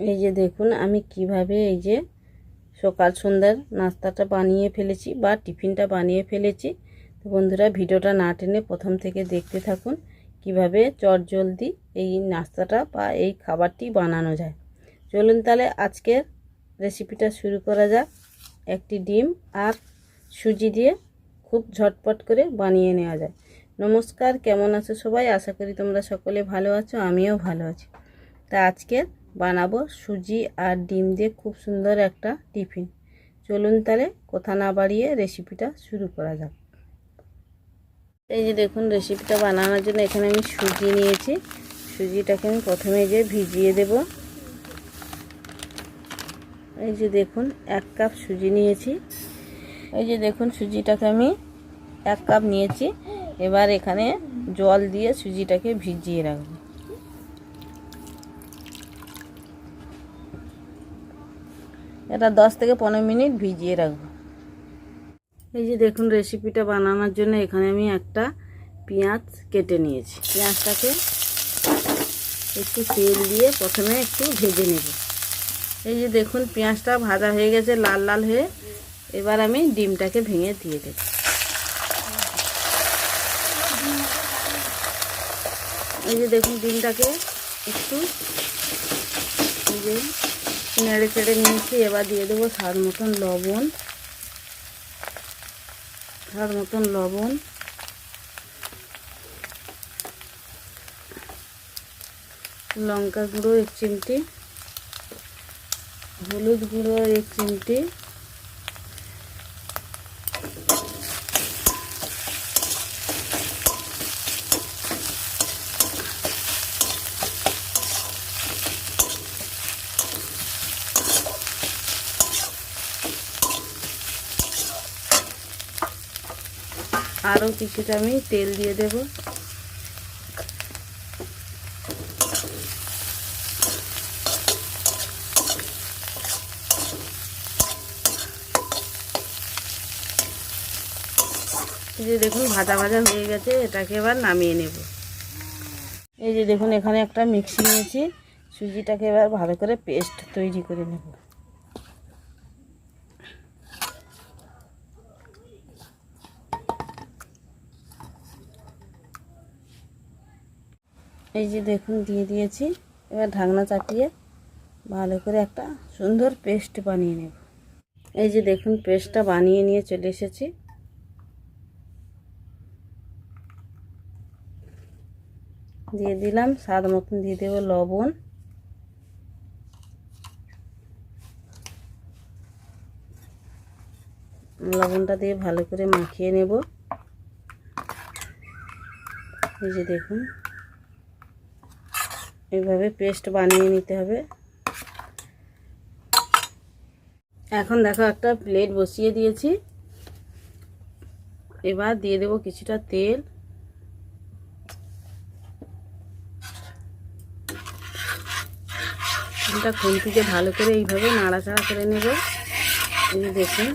এই যে দেখুন, আমি কীভাবে এই যে সকাল সন্ধ্যার নাস্তাটা বানিয়ে ফেলেছি বা টিফিনটা বানিয়ে ফেলেছি। তো বন্ধুরা, ভিডিওটা না টেনে প্রথম থেকে দেখতে থাকুন কীভাবে চট জলদি এই নাস্তাটা বা এই খাবারটি বানানো যায়। চলুন তাহলে আজকের রেসিপিটা শুরু করা যাক। একটি ডিম আর সুজি দিয়ে খুব ঝটপট করে বানিয়ে নেওয়া যায়। নমস্কার, কেমন আছো সবাই? আশা করি তোমরা সকলে ভালো আছো, আমিও ভালো আছি। তা আজকে বানাবো। সুজি আর ডিম দিয়ে খুব সুন্দর একটা টিফিন। চলুন তাহলে কথা না বাড়িয়ে রেসিপিটা শুরু করা যাক। এই যে দেখুন রেসিপিটা বানানোর জন্য এখানে আমি সুজি নিয়েছি। সুজিটাকে আমি প্রথমে যে ভিজিয়ে দেব। এই যে দেখুন, এক কাপ সুজি নিয়েছি। এই যে দেখুন, সুজিটাকে আমি এক কাপ নিয়েছি। এবার এখানে জল দিয়ে সুজিটাকে ভিজিয়ে রাখব। এটা দশ থেকে পনেরো মিনিট ভিজিয়ে রাখব। এই যে দেখুন রেসিপিটা বানানোর জন্য এখানে আমি একটা পেঁয়াজ কেটে নিয়েছি। পেঁয়াজটাকে একটু তেল দিয়ে প্রথমে একটু ভেজে নেব। এই যে দেখুন পেঁয়াজটা ভাজা হয়ে গেছে, লাল লাল হয়ে, এবার আমি ডিমটাকে ভেঙে দিয়ে দেব। এই যে দেখুন ডিমটাকে একটু নেড়ে চেড়ে নিয়েছি এবার দিয়ে দেবো স্বাদ মতন লবণ। স্বাদ মতন লবণ। লঙ্কা গুঁড়ো, এক চিমটি। হলুদ গুঁড়ো, এক চিমটি। আরও কিছুটা আমি তেল দিয়ে দেব। যে দেখুন, ভাজা ভাজা হয়ে গেছে, এটাকে এবার নামিয়ে নেব। এই যে দেখুন, এখানে একটা মিক্সি নিয়েছি। সুজিটাকে এবার ভালো করে পেস্ট তৈরি করে নেব। এই যে দেখুন, দিয়ে দিয়েছি। এবার ঢাকনা চাপিয়ে ভালো করে একটা সুন্দর পেস্ট বানিয়ে নেব। এই যে দেখুন, পেস্টটা বানিয়ে নিয়ে চলে এসেছি। দিয়ে দিলাম স্বাদ মতন, দিয়ে দেবো লবণ। লবণটা দিয়ে ভালো করে মাখিয়ে নেব। এই যে দেখুন এইভাবে পেস্ট বানিয়ে নিতে হবে। এখন দেখো একটা প্লেট বসিয়ে দিয়েছি। এবার দিয়ে দেবো কিছুটা তেল। খুন্তিতে ভালো করে এইভাবে নাড়াচাড়া করে নেব। দেখুন।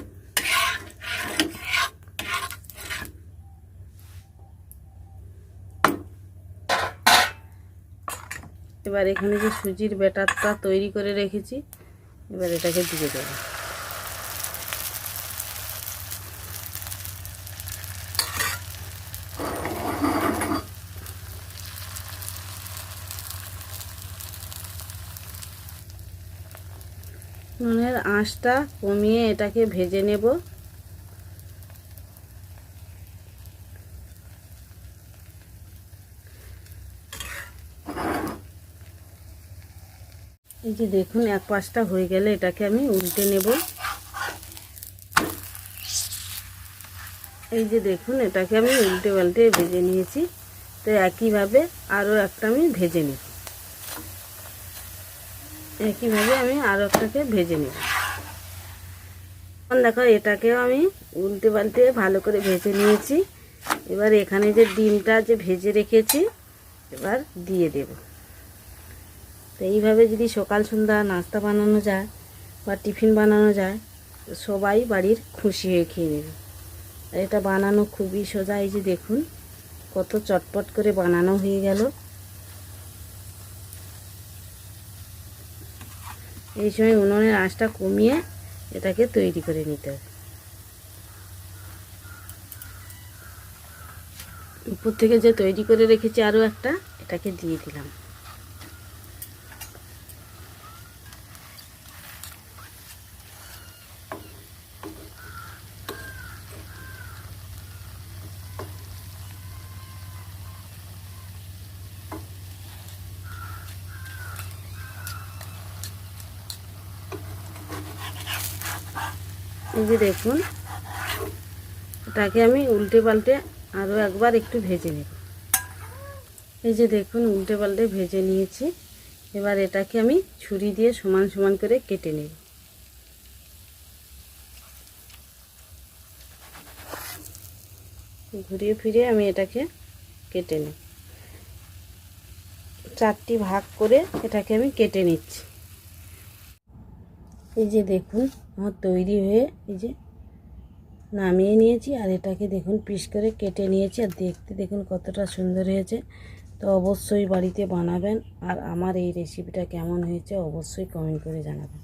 এবার এখানে যে সুজির ব্যাটারটা তৈরি করে রেখেছি, এবার এটাকে দিয়ে দেবো। নুনের আঁশটা কমিয়ে এটাকে ভেজে নেব। এই যে দেখুন, এক পাশটা হয়ে গেলে এটাকে আমি উল্টে নেব। এই যে দেখুন, এটাকে আমি উল্টে পাল্টে ভেজে নিয়েছি। তো একইভাবে আরও একটা আমি ভেজে নেব। একইভাবে আমি আরও একটাকে ভেজে নেব। দেখো, এটাকেও আমি উল্টে পাল্টে ভালো করে ভেজে নিয়েছি। এবার এখানে যে ডিমটা যে ভেজে রেখেছি, এবার দিয়ে দেবো। তো এইভাবে যদি সকাল, সন্ধ্যা নাস্তা বানানো যায় বা টিফিন বানানো যায়, সবাই বাড়ির খুশি হয়ে খেয়ে নেবে। এটা বানানো খুবই সোজা, এই যে দেখুন কত চটপট করে বানানো হয়ে গেল। এই সময় উনুনের আঁচটা কমিয়ে এটাকে তৈরি করে নিতে হবে। উপর থেকে যে তৈরি করে রেখেছি আরও একটা, এটাকে দিয়ে দিলাম। এই যে দেখুন, এটাকে আমি উল্টে পাল্টে আরও একবার একটু ভেজে নেব। এই যে দেখুন, উল্টে পাল্টে ভেজে নিয়েছি। এবার এটাকে আমি ছুরি দিয়ে সমান সমান করে কেটে নেব। ঘুরিয়ে ফিরিয়ে আমি এটাকে কেটে নিই চারটি ভাগ করে এটাকে আমি কেটে নিচ্ছি। এই যে দেখুন, আমার তৈরি হয়ে এই যে নামিয়ে নিয়েছি, আর এটাকে দেখুন পিস করে কেটে নিয়েছি, আর দেখতে দেখুন কতটা সুন্দর হয়েছে। তো অবশ্যই বাড়িতে বানাবেন, আর আমার এই রেসিপিটা কেমন হয়েছে অবশ্যই কমেন্ট করে জানাবেন।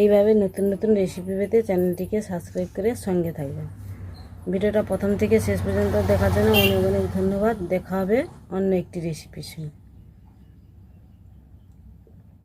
এইভাবে নতুন নতুন রেসিপি পেতে চ্যানেলটিকে সাবস্ক্রাইব করে সঙ্গে থাকবেন। ভিডিওটা প্রথম থেকে শেষ পর্যন্ত দেখার জন্য অনেক অনেক ধন্যবাদ। দেখা হবে অন্য একটি রেসিপির সঙ্গে।